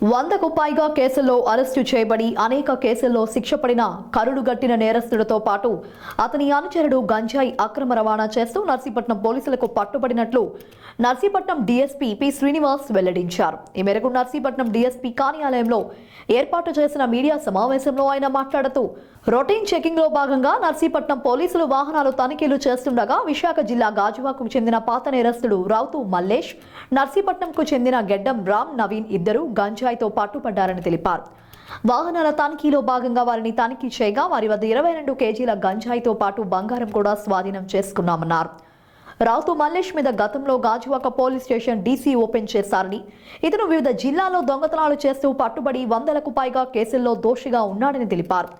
వందకు పైగా కేసుల్లో అరెస్టు చేయబడి అనేక కేసుల్లో శిక్ష పడిన కరుడు గట్టిన నేరస్తుడితో పాటు అతని అనుచరుడు గంజాయి అక్రమ రవాణా చేస్తూ నర్సీపట్నం పోలీసులకు పట్టుబడినట్లు నర్సీపట్నం డీఎస్పీ పి శ్రీనివాస్ వెల్లడించారు. ఈ మేరకు నర్సీపట్నం డీఎస్పీ కార్యాలయంలో ఏర్పాటు చేసిన మీడియా సమావేశంలో ఆయన మాట్లాడుతూ రొటీన్ చెకింగ్లో భాగంగా నర్సీపట్నం పోలీసులు వాహనాలు తనిఖీలు చేస్తుండగా విశాఖ జిల్లా గాజువాకు చెందిన పాత నేరస్తుడు రౌతు మల్లేష్ నర్సీపట్నంకు చెందిన గెడ్డం రామ్ నవీన్ ఇద్దరు గంజాయితో పట్టుపడ్డారని తెలిపారు. వాహనాల తనిఖీలో భాగంగా వారిని తనిఖీ చేయగా వారి వద్ద ఇరవై రెండు కేజీల గంజాయితో పాటు బంగారం కూడా స్వాధీనం చేసుకున్నామన్నారు. రావుతు మల్లేష్ మీద గతంలో Gajuwaka police station DC open చేశారని ఇతను వివిధ జిల్లాల్లో దొంగతనాలు చేస్తూ పట్టుబడి వందలకు పైగా కేసుల్లో దోషిగా ఉన్నాడని తెలిపారు.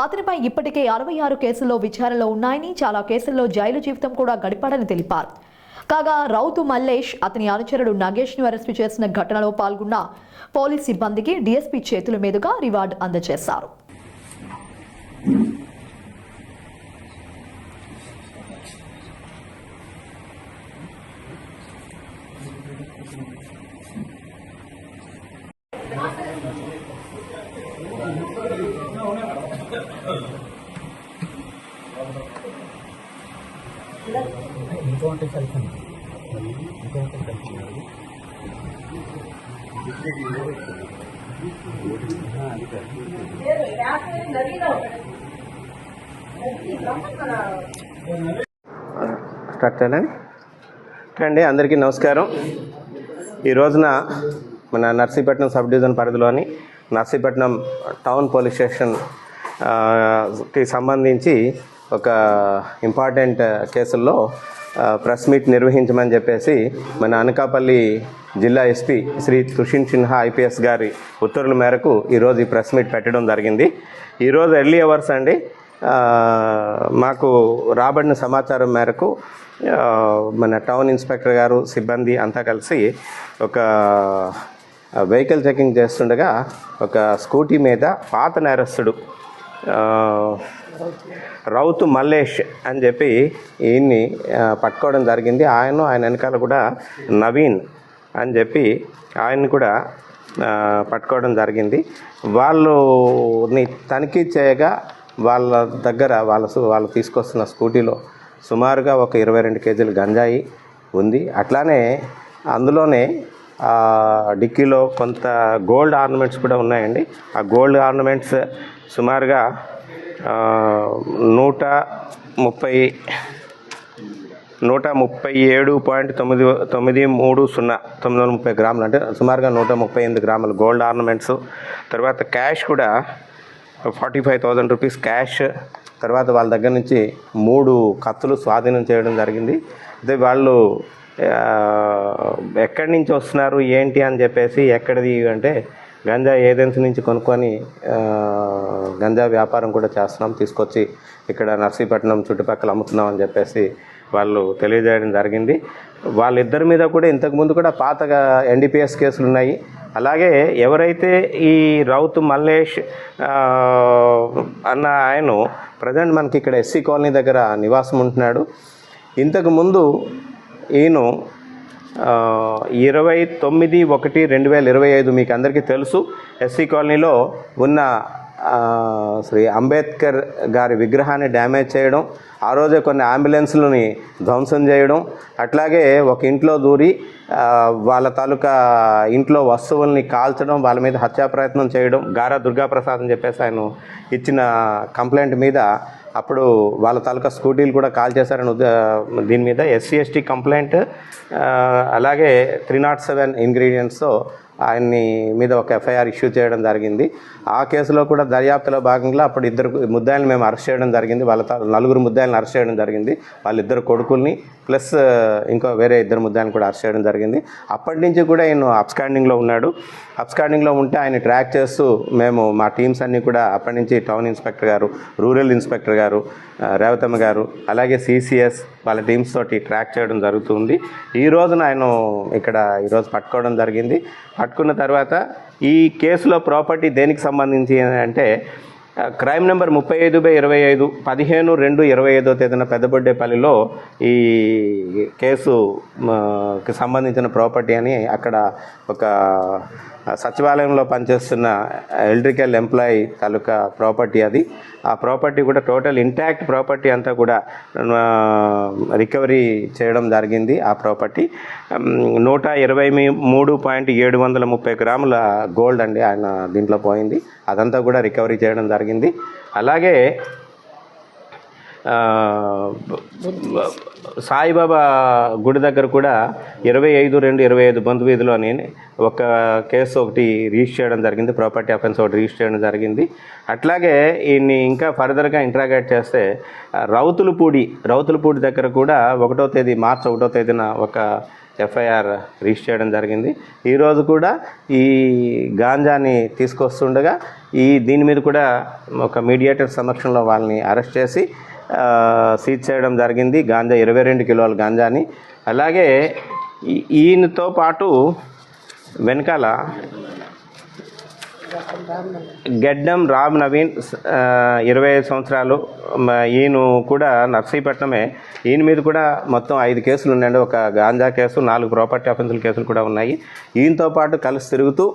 అతనిపై ఇప్పటికే అరవై ఆరు కేసుల్లో విచారణలో ఉన్నాయని చాలా కేసుల్లో జైలు జీవితం కూడా గడిపాడని తెలిపారు. కాగా రౌతు మల్లేష్ అతని అనుచరుడు నగేష్ను అరెస్టు చేసిన ఘటనలో పాల్గొన్న పోలీస్ సిబ్బందికి డీఎస్పీ చేతుల మీదుగా రివార్డు అందజేశారు. ఇంకో అంటే కలిసి ఇంకో అంటే కలిసి స్టార్ట్ చేయాలని అండి అందరికీ నమస్కారం. ఈ రోజున మన నర్సీపట్నం సబ్ డివిజన్ పరిధిలోని నర్సీపట్నం టౌన్ పోలీస్ స్టేషన్కి సంబంధించి ఒక ఇంపార్టెంట్ కేసుల్లో ప్రెస్ మీట్ నిర్వహించమని చెప్పేసి మన అనకాపల్లి జిల్లా ఎస్పీ శ్రీ తుషిన్ సిన్హా ఐపీఎస్ గారి ఉత్తర్వుల మేరకు ఈరోజు ఈ ప్రెస్ మీట్ పెట్టడం జరిగింది. ఈరోజు ఎర్లీ అవర్స్ అండి. మాకు రాబడిన సమాచారం మేరకు మన టౌన్ ఇన్స్పెక్టర్ గారు సిబ్బంది అంతా కలిసి ఒక వెహికల్ చెకింగ్ చేస్తుండగా ఒక స్కూటీ మీద పాత నేరస్తుడు రౌతు మల్లేష్ అని చెప్పి ఈయన్ని పట్టుకోవడం జరిగింది. ఆయన ఆయన వెనకాల కూడా నవీన్ అని చెప్పి ఆయన్ని కూడా పట్టుకోవడం జరిగింది. వాళ్ళని తనిఖీ చేయగా వాళ్ళ దగ్గర వాళ్ళ వాళ్ళు తీసుకొస్తున్న స్కూటీలో సుమారుగా ఒక ఇరవై రెండు కేజీలు గంజాయి ఉంది. అట్లానే అందులోనే డిక్కీలో కొంత గోల్డ్ ఆర్నమెంట్స్ కూడా ఉన్నాయండి. ఆ గోల్డ్ ఆర్నమెంట్స్ సుమారుగా నూట ముప్పై నూట ముప్పై ఏడు పాయింట్ తొమ్మిది తొమ్మిది మూడు సున్నా తొమ్మిది వందల ముప్పై గ్రాములు. అంటే సుమారుగా నూట ముప్పై ఎనిమిది గ్రాములు గోల్డ్ ఆర్నమెంట్స్. తర్వాత క్యాష్ కూడా forty five thousand rupees cash. తర్వాత వాళ్ళ దగ్గర నుంచి మూడు కత్తులు స్వాధీనం చేయడం జరిగింది. అదే వాళ్ళు ఎక్కడి నుంచి వస్తున్నారు ఏంటి అని చెప్పేసి ఎక్కడిది అంటే గంజా ఏజెన్సీ నుంచి కొనుక్కొని గంజా వ్యాపారం కూడా చేస్తున్నాం. తీసుకొచ్చి ఇక్కడ నర్సీపట్నం చుట్టుపక్కల అమ్ముతున్నాం అని చెప్పేసి వాళ్ళు తెలియజేయడం జరిగింది. వాళ్ళిద్దరి మీద కూడా ఇంతకుముందు కూడా పాతగా ఎన్డీపీఎస్ కేసులు ఉన్నాయి. అలాగే ఎవరైతే ఈ రౌత్ మల్లేష్ అన్న ఆయన ప్రజెంట్ మనకి ఇక్కడ ఎస్సీ కాలనీ దగ్గర నివాసం ఉంటున్నాడు. ఇంతకుముందు ఈయన ఇరవై తొమ్మిది ఒకటి రెండు వేల ఇరవై ఐదు మీకు అందరికీ తెలుసు. ఎస్సీ కాలనీలో ఉన్న శ్రీ అంబేద్కర్ గారి విగ్రహాన్ని డ్యామేజ్ చేయడం ఆ రోజే కొన్ని అంబులెన్స్లని ధ్వంసం చేయడం అట్లాగే ఒక ఇంట్లో దూరి వాళ్ళ తాలూకా ఇంట్లో వస్తువుల్ని కాల్చడం వాళ్ళ మీద హత్యా ప్రయత్నం చేయడం గారా దుర్గాప్రసాద్ అని చెప్పేసి ఆయన ఇచ్చిన కంప్లైంట్ మీద అప్పుడు వాళ్ళ తాలూకా స్కూటీలు కూడా కాల్ చేశారని దీని మీద ఎస్సీ ఎస్టీ కంప్లైంట్ అలాగే త్రీ నాట్ సెవెన్ ఇంగ్రీడియంట్స్తో ఆయన్ని మీద ఒక ఎఫ్ఐఆర్ ఇష్యూ చేయడం జరిగింది. ఆ కేసులో కూడా దర్యాప్తులో భాగంగా అప్పుడు ఇద్దరు ముద్దాయిలను మేము అరెస్ట్ చేయడం జరిగింది. వాళ్ళ నలుగురు ముద్దాయిలను అరెస్ట్ చేయడం జరిగింది. వాళ్ళిద్దరు కొడుకుల్ని ప్లస్ ఇంకో వేరే ఇద్దరు ముద్దాయిలను కూడా అరెస్ట్ చేయడం జరిగింది. అప్పటి నుంచి కూడా ఆయన అప్స్కాండింగ్లో ఉన్నాడు. అప్స్కాండింగ్లో ఉంటే ఆయన ట్రాక్ చేస్తూ మేము మా టీమ్స్ అన్నీ కూడా అప్పటి నుంచి టౌన్ ఇన్స్పెక్టర్ గారు రూరల్ ఇన్స్పెక్టర్ గారు రేవతమ్మ గారు అలాగే సిసిఎస్ వాళ్ళ టీమ్స్ తోటి ట్రాక్ చేయడం జరుగుతుంది. ఈ రోజున ఆయన ఇక్కడ ఈరోజు పట్టుకోవడం జరిగింది. పట్టుకున్న తర్వాత ఈ కేసులో ప్రాపర్టీ దేనికి సంబంధించి అంటే క్రైమ్ నెంబర్ ముప్పై ఐదు బై ఇరవై ఐదు పదిహేను రెండు ఇరవై ఐదో తేదీన పెద్దబొడ్డేపల్లిలో ఈ కేసు సంబంధించిన ప్రాపర్టీ అని అక్కడ ఒక సచివాలయంలో పనిచేస్తున్న ఎలక్ట్రికల్ ఎంప్లాయీ తాలూకా ప్రాపర్టీ అది. ఆ ప్రాపర్టీ కూడా టోటల్ ఇంటాక్ట్ ప్రాపర్టీ అంతా కూడా రికవరీ చేయడం జరిగింది ఆ ప్రాపర్టీ. నూట ఇరవై మూడు పాయింట్ ఏడు వందల ముప్పై గ్రాముల గోల్డ్ అండి ఆయన దీంట్లో పోయింది. అదంతా కూడా రికవరీ చేయడం జరిగింది. అలాగే సాయిబాబా గుడి దగ్గర కూడా ఇరవై ఐదు రెండు ఇరవై ఐదు బంధు వీధిలోని ఒక కేసు ఒకటి రిజిస్టర్ చేయడం జరిగింది ప్రాపర్టీ అఫెన్స్ ఒకటి రిజిస్టర్ చేయడం జరిగింది. అట్లాగే ఈయన్ని ఇంకా ఫర్దర్గా ఇంట్రాగేట్ చేస్తే రౌతులపూడి రౌతులపూడి దగ్గర కూడా ఒకటో తేదీ మార్చి ఒకటో తేదీన ఒక ఎఫ్ఐఆర్ రిజిస్టర్ చేయడం జరిగింది. ఈరోజు కూడా ఈ గాంజాని తీసుకొస్తుండగా ఈ దీని మీద కూడా ఒక మీడియేటర్ సమక్షంలో వాళ్ళని అరెస్ట్ చేసి సీజ్ చేయడం జరిగింది. గాంజా ఇరవై రెండు కిలోల గాంజాని. అలాగే ఈయనతో పాటు వెనకాల గెడ్డం రామ్ నవీన్ ఇరవై ఐదు సంవత్సరాలు ఈయన కూడా నర్సీపట్నమే. ఈయన మీద కూడా మొత్తం ఐదు కేసులు ఉన్నాయండి. ఒక గాంజా కేసు నాలుగు ప్రాపర్టీ అఫెన్సుల కేసులు కూడా ఉన్నాయి. ఈయనతో పాటు కలిసి తిరుగుతూ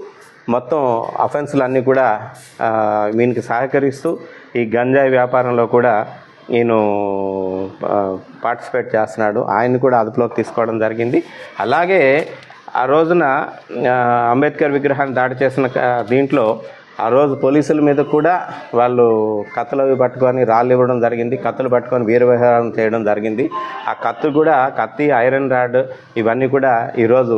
మొత్తం అఫెన్సులు అన్నీ కూడా వీనికి సహకరిస్తూ ఈ గంజాయి వ్యాపారంలో కూడా ఈయన పార్టిసిపేట్ చేస్తున్నాడు. ఆయన్ని కూడా అదుపులోకి తీసుకోవడం జరిగింది. అలాగే ఆ రోజున అంబేద్కర్ విగ్రహాన్ని దాడి చేసిన దీంట్లో ఆ రోజు పోలీసుల మీద కూడా వాళ్ళు కత్తులు అవి పట్టుకొని రాళ్ళు ఇవ్వడం జరిగింది. కత్తులు పట్టుకొని వీరవిహారం చేయడం జరిగింది. ఆ కత్తు కూడా కత్తి ఐరన్ రాడ్ ఇవన్నీ కూడా ఈరోజు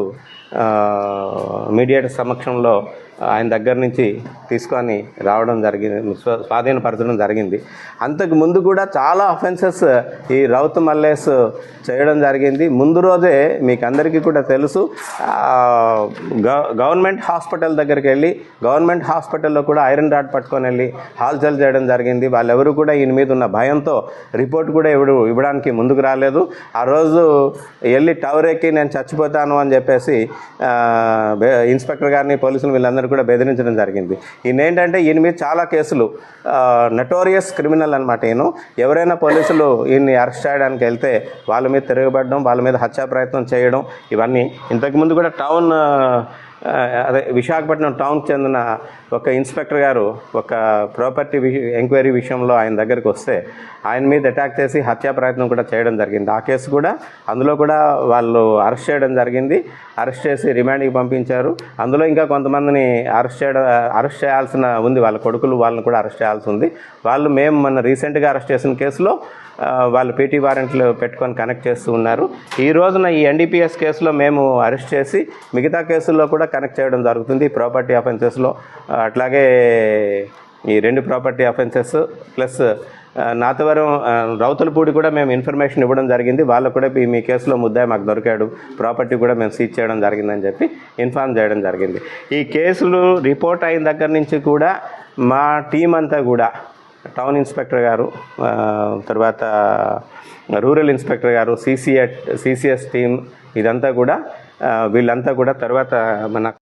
మీడియేటర్ సమక్షంలో ఆయన దగ్గర నుంచి తీసుకొని రావడం జరిగింది స్వాధీనపరచడం జరిగింది. అంతకు ముందు కూడా చాలా అఫెన్సెస్ ఈ రౌత్ మల్లేస్ చేయడం జరిగింది. ముందు రోజే మీకు అందరికీ కూడా తెలుసు గవ- గవర్నమెంట్ హాస్పిటల్ దగ్గరికి వెళ్ళి గవర్నమెంట్ హాస్పిటల్లో కూడా ఐరన్ రాడ్ పట్టుకొని వెళ్ళి హాల్చల్ చేయడం జరిగింది. వాళ్ళెవరు కూడా ఈయన మీద ఉన్న భయంతో రిపోర్ట్ కూడా ఇవ్వడు ఇవ్వడానికి ముందుకు రాలేదు. ఆ రోజు వెళ్ళి టవర్ ఎక్కి నేను చచ్చిపోతాను అని చెప్పేసి ఇన్స్పెక్టర్ గారిని పోలీసులు వీళ్ళందరూ కూడా బెదిరించడం జరిగింది. ఈయన ఏంటంటే ఈయన మీద చాలా కేసులు నటోరియస్ క్రిమినల్ అనమాట ఈయన. ఎవరైనా పోలీసులు ఈయన్ని అరెస్ట్ చేయడానికి వెళ్తే వాళ్ళ మీద తిరగబడడం వాళ్ళ మీద హత్యా ప్రయత్నం చేయడం ఇవన్నీ. ఇంతకుముందు కూడా టౌన్ అదే విశాఖపట్నం టౌన్కి చెందిన ఒక ఇన్స్పెక్టర్ గారు ఒక ప్రాపర్టీ ఎంక్వైరీ విషయంలో ఆయన దగ్గరికి వస్తే ఆయన మీద అటాక్ చేసి హత్యా ప్రయత్నం కూడా చేయడం జరిగింది. ఆ కేసు కూడా అందులో కూడా వాళ్ళు అరెస్ట్ చేయడం జరిగింది. అరెస్ట్ చేసి రిమాండ్కి పంపించారు. అందులో ఇంకా కొంతమందిని అరెస్ట్ చేయడం అరెస్ట్ చేయాల్సిన ఉంది. వాళ్ళ కొడుకులు వాళ్ళని కూడా అరెస్ట్ చేయాల్సి ఉంది. వాళ్ళు మేము మొన్న రీసెంట్గా అరెస్ట్ చేసిన కేసులో వాళ్ళు పీటీ వారెంట్లు పెట్టుకొని కనెక్ట్ చేస్తూ ఉన్నారు. ఈ రోజున ఈ ఎన్డీపీఎస్ కేసులో మేము అరెస్ట్ చేసి మిగతా కేసుల్లో కూడా కనెక్ట్ చేయడం జరుగుతుంది. ప్రాపర్టీ అఫెన్సెస్లో అట్లాగే ఈ రెండు property offences plus Nathavaram Rowthulapudi కూడా మేము ఇన్ఫర్మేషన్ ఇవ్వడం జరిగింది. వాళ్ళు కూడా ఈ మీ కేసులో ముద్దాయి మాకు దొరికాడు. ప్రాపర్టీ కూడా మేము సీజ్ చేయడం జరిగిందని చెప్పి ఇన్ఫార్మ్ చేయడం జరిగింది. ఈ కేసులు రిపోర్ట్ అయిన దగ్గర నుంచి కూడా మా టీం అంతా కూడా టౌన్ ఇన్స్పెక్టర్ గారు ఆ, తర్వాత రూరల్ ఇన్స్పెక్టర్ గారు సిసిఎట్ సిసిఎస్ టీం ఇదంతా కూడా ఆ, వీళ్ళంతా కూడా తర్వాత మన